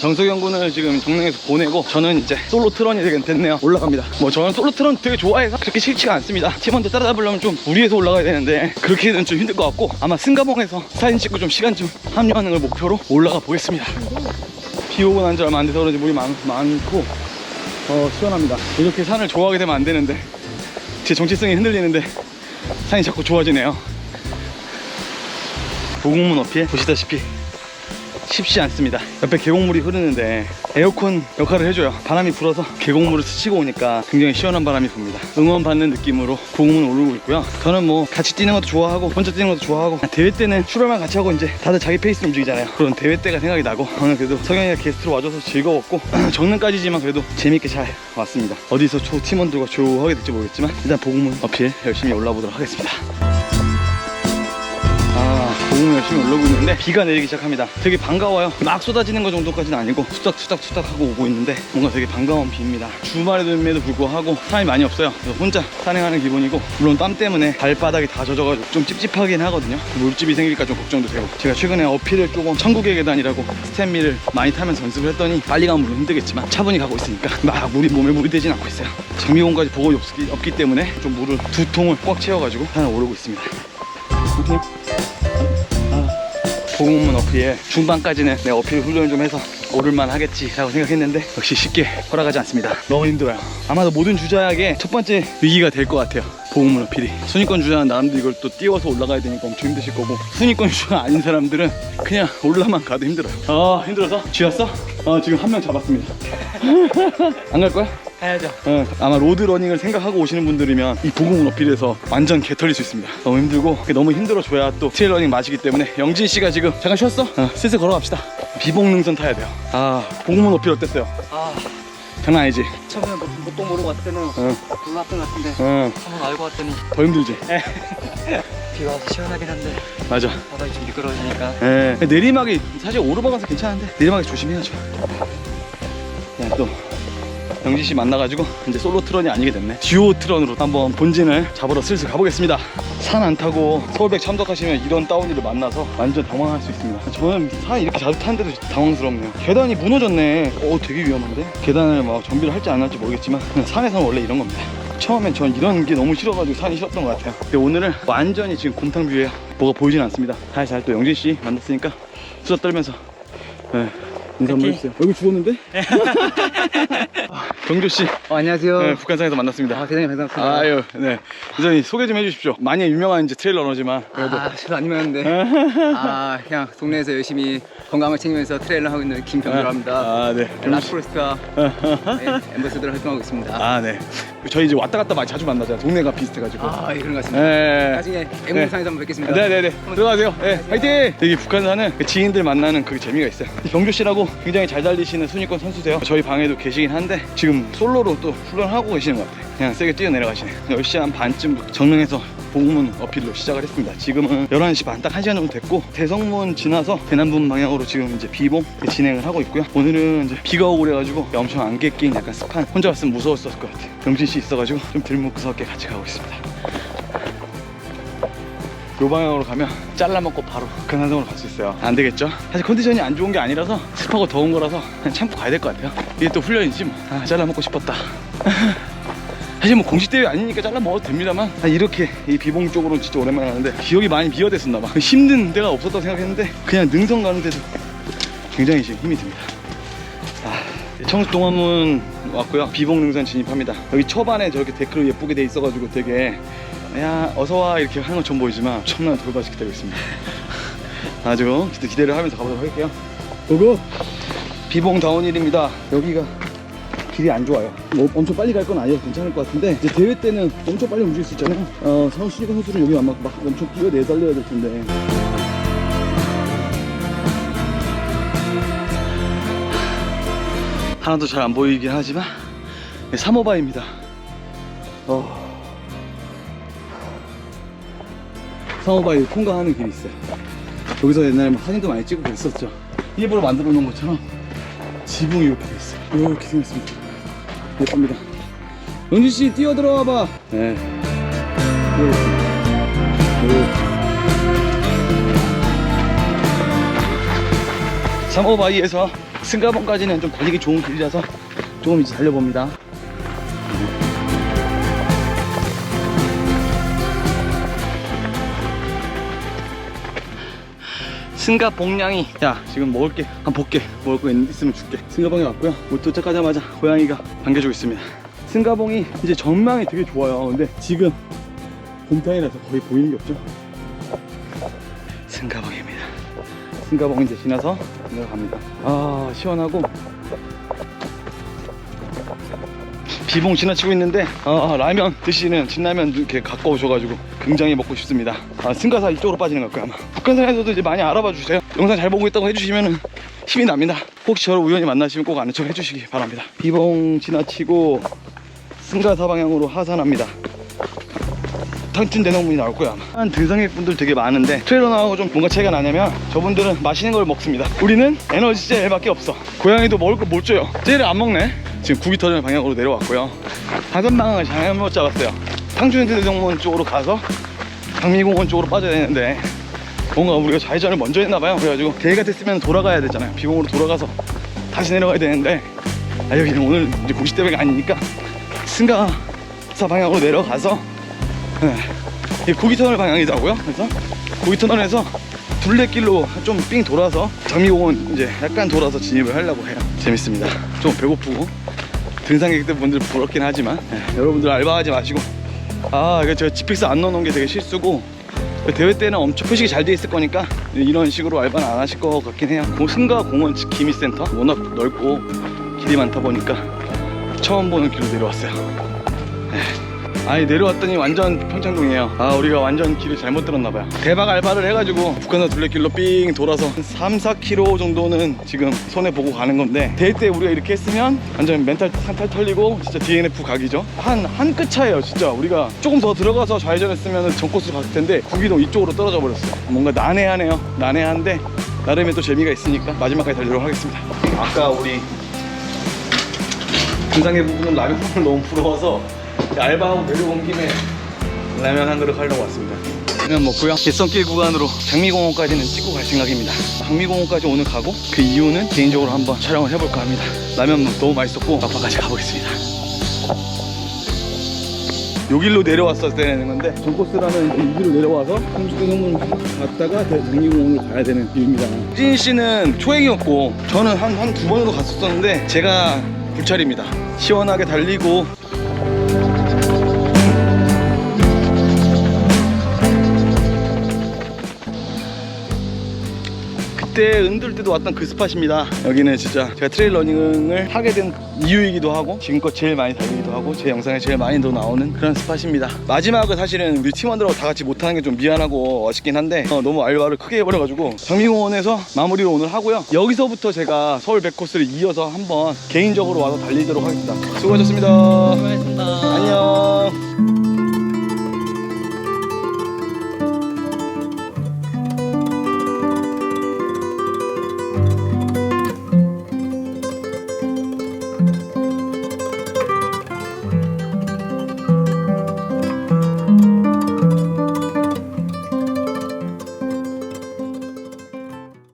정석영 군을 지금 정릉에서 보내고 저는 이제 솔로 트런이 되게 됐네요. 올라갑니다. 뭐 저는 솔로 트런 되게 좋아해서 그렇게 싫지가 않습니다. 팀원들 따라잡으려면 좀 무리해서 올라가야 되는데 그렇게는 좀 힘들 것 같고 아마 승가봉에서 사진 찍고 좀 시간 좀 합류하는 걸 목표로 올라가 보겠습니다. 비 오고 난 지 얼마 안 돼서 그런지 물이 많, 많고 어 시원합니다. 이렇게 산을 좋아하게 되면 안 되는데 제 정체성이 흔들리는데 산이 자꾸 좋아지네요. 보공문 어필 보시다시피 쉽지 않습니다. 옆에 계곡물이 흐르는데 에어컨 역할을 해줘요. 바람이 불어서 계곡물을 스치고 오니까 굉장히 시원한 바람이 붑니다. 응원받는 느낌으로 보공문 오르고 있고요. 저는 뭐 같이 뛰는 것도 좋아하고 혼자 뛰는 것도 좋아하고 대회 때는 출발만 같이 하고 이제 다들 자기 페이스로 움직이잖아요. 그런 대회 때가 생각이 나고 오늘 그래도 석영이가 게스트로 와줘서 즐거웠고 정릉까지지만 그래도 재밌게 잘 왔습니다. 어디서 조 팀원들과 조하게 될지 모르겠지만 일단 보공문 어필 열심히 올라보도록 하겠습니다 아, 보공 열심히 올라오고 있는데 비가 내리기 시작합니다. 되게 반가워요. 막 쏟아지는 것 정도까지는 아니고 투닥투닥투닥 하고 오고 있는데 뭔가 되게 반가운 비입니다. 주말임에도 불구하고 사람이 많이 없어요. 그래서 혼자 산행하는 기분이고 물론 땀 때문에 발바닥이 다 젖어가지고 좀 찝찝하긴 하거든요. 물집이 생길까 좀 걱정도 되고 제가 최근에 어필을 조금 천국의 계단이라고 스탠미를 많이 타면서 연습을 했더니 빨리 가면 물론 힘들겠지만 차분히 가고 있으니까 막 물이 몸에 물이 되진 않고 있어요. 장미공까지 보고 없기, 없기 때문에 좀 물을 두 통을 꽉 채워가지고 산을 오르고 있습니다. 보공문 어필 중반까지는 내 어필 훈련을 좀 해서 오를만 하겠지라고 생각했는데 역시 쉽게 허락하지 않습니다. 너무 힘들어요. 아마도 모든 주자에게 첫 번째 위기가 될 것 같아요. 보공문 어필이. 순위권 주자는 나름대로 이걸 또 띄워서 올라가야 되니까 엄청 힘드실 거고 순위권 주자가 아닌 사람들은 그냥 올라만 가도 힘들어요. 아 힘들어서? 쥐었어? 아 지금 한 명 잡았습니다 안 갈 거야? 가야죠. 어, 아마 로드러닝을 생각하고 오시는 분들이면 이 보공문 어필에서 완전 개털릴 수 있습니다. 너무 힘들고 너무 힘들어줘야 또 트레일러닝 마시기 때문에 영진 씨가 지금 잠깐 쉬었어? 어, 슬슬 걸어갑시다. 비봉능선 타야 돼요. 아 보공문 어필 어땠어요? 아, 장난 아니지? 처음에 뭐, 뭣도 모르고 왔을 때는 어, 놀랐던 것 같은데 어, 한번 알고 왔더니 더 힘들지? 비가 와서 시원하긴 한데 맞아. 바닥이 좀 미끄러지니까 예, 내리막이 사실 오르막 가서 괜찮은데 내리막이 조심해야죠. 그냥 또 영진 씨 만나가지고 이제 솔로 트런이 아니게 됐네. 듀오 트런으로 한번 본진을 잡으러 슬슬 가보겠습니다. 산 안 타고 서울백 참석하시면 이런 다운이를 만나서 완전 당황할 수 있습니다. 저는 산 이렇게 자주 타는데도 당황스럽네요. 계단이 무너졌네. 오, 되게 위험한데? 계단을 막 정비를 할지 안 할지 모르겠지만 산에서는 원래 이런 겁니다. 처음엔 전 이런 게 너무 싫어가지고 산이 싫었던 것 같아요. 근데 오늘은 완전히 지금 곰탕뷰예요. 뭐가 보이진 않습니다. 살살 또 영진 씨 만났으니까 수다 떨면서 네, 인사 한번. 해주세요. 여기 죽었는데? 경조 씨, 어, 안녕하세요 네, 북한산에서 만났습니다. 아 대장님 반갑습니다 아유, 네. 이전히 소개 좀 해주십시오. 많이 유명한 이제 트레일러너지만 그래도 아, 저도 안 유명한데 아 그냥 동네에서 열심히 건강을 챙기면서 트레일러 하고 있는 김병주라고 합니다 아, 네. 라스포레스트와 네, 엠버서더를 활동하고 있습니다 아, 네. 저희 이제 왔다 갔다 많이 자주 만나잖아요. 동네가 비슷해가지고. 아, 예, 그런 것 같습니다 네. 나중에 앵무산에서 한번 뵙겠습니다 네네네 들어가세요 네 화이팅 여기 북한산은 그 지인들 만나는 그 재미가 있어요 경주 씨라고 굉장히 잘 달리시는 순위권 선수세요. 저희 방에도 계시긴 한데 지금 솔로로 또 훈련하고 계시는 것 같아요. 그냥 세게 뛰어내려가시네. 10시 한 반쯤 정릉에서 봉문 어필로 시작을 했습니다. 지금은 11시 반 딱 1시간 정도 됐고 대성문 지나서 대남분 방향으로 지금 이제 비봉 진행을 하고 있고요. 오늘은 이제 비가 오고 그래가지고 엄청 안개 낀 약간 습한 혼자 왔으면 무서웠을 것 같아요. 씨 있어가지고 좀 들무구석게 같이 가고 있습니다 요 방향으로 가면 잘라먹고 바로 근산성으로 갈 수 있어요. 안 되겠죠? 사실 컨디션이 안 좋은 게 아니라서 습하고 더운 거라서 그냥 참고 가야 될 것 같아요. 이게 또 훈련이지 뭐 아, 잘라먹고 싶었다. 사실 뭐 공식 대회 아니니까 잘라 먹어도 됩니다만 아, 이렇게 이 비봉 쪽으로는 진짜 오랜만에 가는데 기억이 많이 비어댔었나 봐. 힘든 데가 없었다고 생각했는데 그냥 능선 가는데도 굉장히 지금 힘이 듭니다. 아, 청수동화문 왔고요. 비봉 능선 진입합니다. 여기 초반에 저렇게 데크로 예쁘게 돼 있어가지고 되게 야 어서와 이렇게 하는 건 처음 보이지만 엄청난 돌밭이 기다리고 있습니다 아주 기대- 기대를 하면서 가보도록 할게요 고고 비봉 다운힐입니다 여기가 길이 안 좋아요. 뭐 엄청 빨리 갈 건 아니어서 괜찮을 것 같은데 이제 대회 때는 엄청 빨리 움직일 수 있잖아요. 어, 선수니까 선수는 여기 아마 막 엄청 뛰어 내 달려야 될 텐데. 하나도 잘 안 보이긴 하지만 3호바입니다. 어. 3호바에 통과하는 길이 있어요. 여기서 옛날에 막 사진도 많이 찍고 그랬었죠. 일부러 만들어 놓은 것처럼 지붕이 이렇게 돼 있어요. 이렇게 생겼습니다. 예쁩니다. 영진 씨 뛰어 들어와 봐. 네. 3호바이에서 승가봉까지는 좀 달리기 좋은 길이라서 조금 이제 달려봅니다. 승가 봉냥이. 야 지금 먹을 게. 한 볼게. 먹을 거 있- 있으면 줄게. 승가봉에 왔고요. 못 도착하자마자 고양이가 반겨주고 있습니다. 승가봉이 이제 전망이 되게 좋아요. 근데 지금 봄타이라서 거의 보이는 게 없죠? 승가봉입니다. 승가봉 이제 지나서 내려갑니다. 아 시원하고. 비봉 지나치고 있는데 아, 라면 드시는 진라면 이렇게 갖고 오셔가지고 굉장히 먹고 싶습니다. 아, 승가사 이쪽으로 빠지는 걸 거야 아마. 북한산에서도 이제 많이 알아봐 주세요. 영상 잘 보고 있다고 해주시면 힘이 납니다. 혹시 저를 우연히 만나시면 꼭 아는 척 해주시기 바랍니다. 비봉 지나치고 승가사 방향으로 하산합니다. 탕춘 대나무문이 나올 거야 아마. 한 등산객 분들 되게 많은데 트레일러 나하고 좀 뭔가 차이가 나냐면 저분들은 맛있는 걸 먹습니다. 우리는 에너지 젤밖에 없어. 고양이도 먹을 거못 줘요. 젤을 안 먹네. 지금 구기 터널 방향으로 내려왔고요. 하산 방향을 잘못 잡았어요 대나무문 쪽으로 가서 강미공원 쪽으로 빠져야 되는데 뭔가 우리가 좌회전을 먼저 했나봐요 그래가지고 대회 같았으면 돌아가야 되잖아요 비공으로 돌아가서 다시 내려가야 되는데 아 여기는 오늘 이제 고시대회가 아니니까 승가사 방향으로 내려가서 네. 고기터널 방향이더라고요. 그래서 고기터널에서 둘레길로 좀 삥 돌아서 장미공원 이제 약간 돌아서 진입을 하려고 해요. 재밌습니다. 좀 배고프고 등산객들 분들 부럽긴 하지만 네, 여러분들 알바하지 마시고 아 이거 제가 지픽스 안 넣어놓은 게 되게 실수고 대회 때는 엄청 표식이 잘 돼 있을 거니까 이런 식으로 알바는 안 하실 것 같긴 해요. 뭐 승가 공원 기미센터 워낙 넓고 길이 많다 보니까 처음 보는 길로 내려왔어요. 아니 내려왔더니 완전 평창동이에요. 아 우리가 완전 길을 잘못 들었나봐요. 대박 알바를 해가지고 북한산 둘레길로 삥 돌아서 한 3, 4km 정도는 지금 손에 보고 가는 건데 대회 때 우리가 이렇게 했으면 완전 멘탈 한탈 털리고 진짜 DNF 각이죠? 한한끗 차이에요 진짜. 우리가 조금 더 들어가서 좌회전했으면 전 코스로 갔을 텐데 구기동 이쪽으로 떨어져 버렸어요. 뭔가 난해하네요. 난해한데 나름의 또 재미가 있으니까 마지막까지 달리도록 하겠습니다. 아까 우리 등산객 부분은 라면 먹을 너무 부러워서 알바하고 내려온 김에 라면 한 그릇 하려고 왔습니다. 라면 먹고요. 개성길 구간으로 장미공원까지는 찍고 갈 생각입니다. 장미공원까지 오늘 가고 그 이유는 개인적으로 한번 촬영을 해볼까 합니다. 라면 너무 맛있었고 막바까지 가보겠습니다. 요 길로 내려왔었어야 되는 건데 전코스라는 이 길로 내려와서 홍수대성문 갔다가 장미공원으로 가야 되는 길입니다. 찐 씨는 초행이었고 저는 한 한 두 번으로 갔었었는데 제가 불찰입니다. 시원하게 달리고 그때 은들 때도 왔던 그 스팟입니다. 여기는 진짜 제가 트레일 러닝을 하게 된 이유이기도 하고 지금껏 제일 많이 달리기도 하고 제 영상에 제일 많이 더 나오는 그런 스팟입니다. 마지막은 사실은 우리 팀원들하고 다 같이 못하는 게 좀 미안하고 아쉽긴 한데 어, 너무 알바를 크게 해버려가지고 장미공원에서 마무리를 오늘 하고요. 여기서부터 제가 서울 100코스를 이어서 한번 개인적으로 와서 달리도록 하겠습니다. 수고하셨습니다. 수고하셨습니다. 안녕.